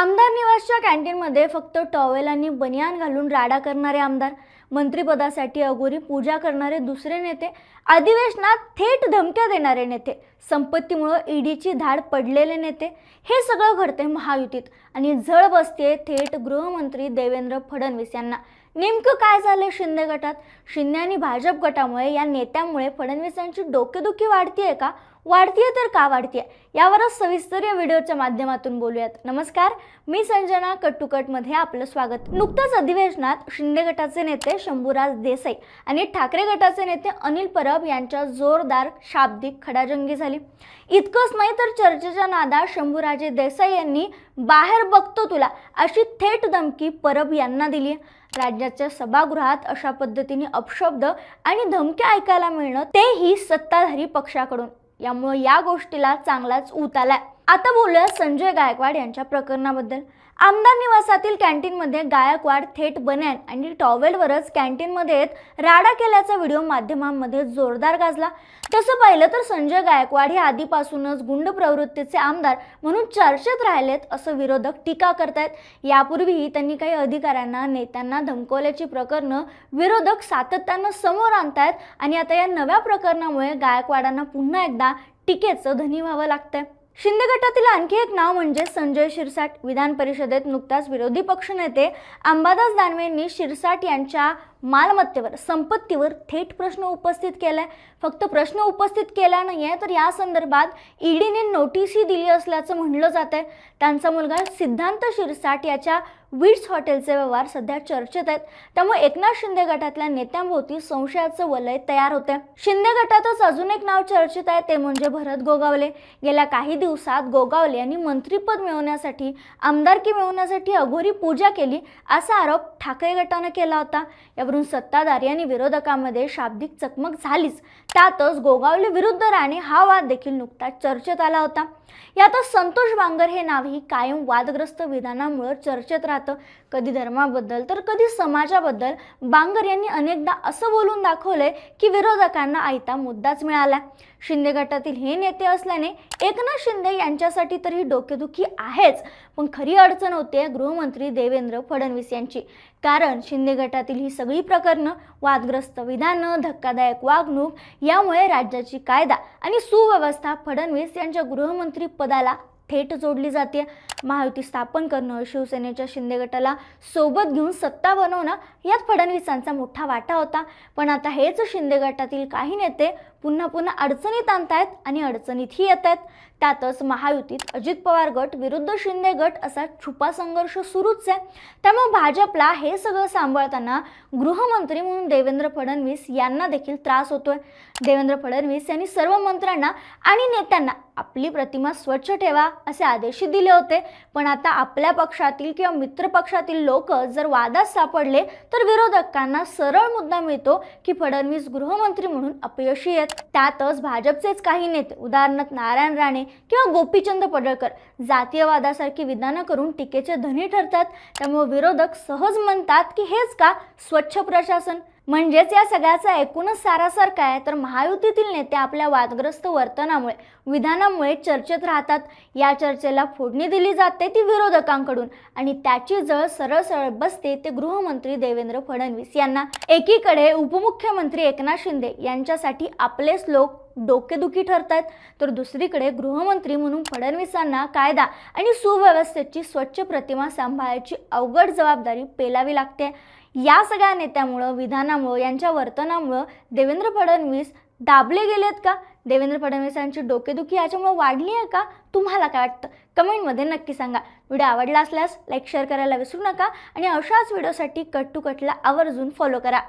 आमदार निवासच्या कॅन्टीनमध्ये फक्त टॉवेल आणि बनियान घालून राडा करणारे आमदार मंत्रिपदासाठी अगोरी पूजा करणारे दुसरे नेते अधिवेशनात थेट धमक्या देणारे नेते संपत्तीमुळं ईडीची धाड पडलेले नेते हे सगळं घडते महायुतीत. आणि झळ बसते थेट गृहमंत्री देवेंद्र फडणवीस यांना. नेमकं काय झालं शिंदे गटात? शिंदे आणि भाजप गटामुळे या नेत्यामुळे फडणवीसांची डोकेदुखी वाढतीये का? वाढतीये तर का वाढतीये? यावरच सविस्तर या व्हिडिओच्या माध्यमातून बोलूयात. नमस्कार मी संजना कट्टुकटमध्ये आपलं स्वागत. नुकतंच अधिवेशनात शिंदे गटाचे नेते शंभूराज देसाई आणि ठाकरे गटाचे नेते अनिल परब यांच्या जोरदार शाब्दिक खडाजंगी झाली. इतकंच नाही तर चर्चेच्या नादात शंभूराजे देसाई यांनी बाहेर बघतो तुला अशी थेट धमकी परब यांना दिली राज्याच्या सभागृहात अशा पद्धतीने अपशब्द आणि धमक्या ऐकायला मिळणं तेही सत्ताधारी पक्षाकडून. यामुळे या गोष्टीला चांगलाच ऊत आलाय. आता बोलूया संजय गायकवाड यांच्या प्रकरणाबद्दल. आमदार निवासातील कॅन्टीनमध्ये गायकवाड थेट बन्यान आणि टॉवेलवरच कॅन्टीनमध्ये येत राडा केल्याचा व्हिडिओ माध्यमांमध्ये जोरदार गाजला. तसं पाहिलं तर संजय गायकवाड हे आधीपासूनच गुंड प्रवृत्तीचे आमदार म्हणून चर्चेत राहिलेत असं विरोधक टीका करतायत. यापूर्वीही त्यांनी काही अधिकाऱ्यांना नेत्यांना धमकवल्याची प्रकरणं विरोधक सातत्यानं समोर आणतायत आणि आता या नव्या प्रकरणामुळे गायकवाडांना पुन्हा एकदा टीकेचं धनी व्हावं लागतंय. शिंदे गटातील आणखी एक नाव म्हणजे संजय शिरसाट. विधान परिषदेत नुकताच विरोधी पक्षनेते अंबादास दानवे यांनी शिरसाट यांच्या मालमत्तेवर संपत्तीवर थेट प्रश्न उपस्थित केलाय. फक्त प्रश्न उपस्थित केला नाही आहे तर या संदर्भात ईडीने नोटीसही दिली असल्याचं म्हणलं जात आहे त्यांचा मुलगा सिद्धांत शिरसाट याच्या विट्स हॉटेलचे व्यवहार सध्या चर्चेत आहेत. त्यामुळे एकनाथ शिंदे गटातल्या नेत्यांभोवती संशयाचं वलय तयार होते शिंदे गटातच अजून एक नाव चर्चेत आहे ते म्हणजे भरत गोगावले. गेल्या काही दिवसात गोगावले यांनी मंत्रीपद मिळवण्यासाठी आमदारकी मिळवण्यासाठी अघोरी पूजा केली असा आरोप ठाकरे गटानं केला होता. यावरून सत्ताधारी आणि विरोधकांमध्ये शाब्दिक चकमक झालीच. त्यातच गोगावले विरुद्ध राणे हा वाद देखील नुकताच चर्चेत आला होता. यातच संतोष बांगर हे नावही कायम वादग्रस्त विधानामुळे चर्चेत राहते कधी धर्माबद्दल तर कधी समाजाबद्दल. बांगर यांनी अनेकदा असं बोलून दाखवलंय की विरोधकांना आयता मुद्दाच मिळाला. शिंदे गटातील हे नेते असल्याने एकनाथ शिंदे यांच्यासाठी तर ही डोकेदुखी आहेच पण खरी अडचण होते गृहमंत्री देवेंद्र फडणवीस यांची. कारण शिंदे गटातील ही सगळी प्रकरणं वादग्रस्त विधानं धक्कादायक वागणूक यामुळे राज्याची कायदा आणि सुव्यवस्था फडणवीस यांच्या गृहमंत्री पदाला थेट जोडली जाते. महायुती स्थापन करणं शिवसेनेच्या शिंदे गटाला सोबत घेऊन सत्ता बनवणं यात फडणवीसांचा मोठा वाटा होता. पण आता हेच शिंदे गटातील काही नेते पुन्हा पुन्हा अडचणीत आणतायत आणि अडचणीतही येत आहेत त्यातच महायुतीत अजित पवार गट विरुद्ध शिंदे गट असा छुपा संघर्ष सुरूच आहे. त्यामुळे भाजपला हे सगळं सांभाळताना गृहमंत्री म्हणून देवेंद्र फडणवीस यांना देखील त्रास होतोय. देवेंद्र फडणवीस यांनी सर्व मंत्र्यांना आणि नेत्यांना आपली प्रतिमा स्वच्छ ठेवा असे आदेश दिले होते. पण आता आपल्या पक्षातील किंवा मित्रपक्षातील लोक जर वादात सापडले तर विरोधकांना सरळ मुद्दा मिळतो की फडणवीस गृहमंत्री म्हणून अपयशी आहेत. त्यातच भाजपचेच काही नेते उदाहरणार्थ नारायण राणे किंवा गोपीचंद पडळकर जातीयवादासारखी विधानं करून टीकेचे धनी ठरतात. त्यामुळे विरोधक सहज म्हणतात की हेच का? स्वच्छ प्रशासन. म्हणजेच या सगळ्याचा एकूणच सारासार काय तर महायुतीतील नेते आपल्या वादग्रस्त वर्तनामुळे विधानामुळे चर्चेत राहतात. या चर्चेला फोडणी दिली जाते ती विरोधकांकडून आणि त्याची जळ सरळ सरळ बसते ते गृहमंत्री देवेंद्र फडणवीस यांना. एकीकडे उपमुख्यमंत्री एकनाथ शिंदे यांच्यासाठी आपलेच लोक डोकेदुखी ठरत आहेत तर दुसरीकडे गृहमंत्री म्हणून फडणवीसांना कायदा आणि सुव्यवस्थेची स्वच्छ प्रतिमा सांभाळायची अवघड जबाबदारी पेलावी लागते. या सगळ्या नेत्यामुळं विधानामुळं यांच्या वर्तनामुळं देवेंद्र फडणवीस दाबले गेलेत का? देवेंद्र फडणवीसांची डोकेदुखी याच्यामुळे वाढली आहे का? तुम्हाला काय वाटतं? कमेंटमध्ये नक्की सांगा. व्हिडिओ आवडला असल्यास लाईक शेअर करायला विसरू नका आणि अशाच व्हिडिओसाठी कट टू कटला आवर्जून फॉलो करा.